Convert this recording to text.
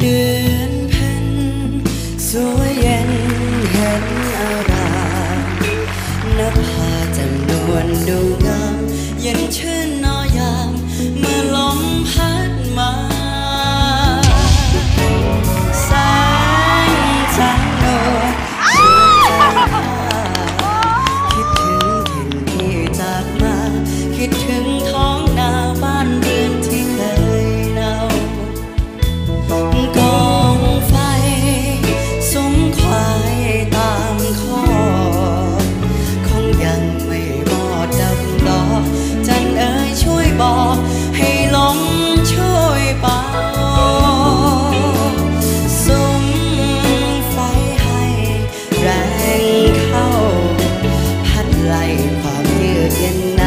เดือนเพ็ญสวเย็นเห็นอารนภาจำนวนดูงามเย็นชื่น again.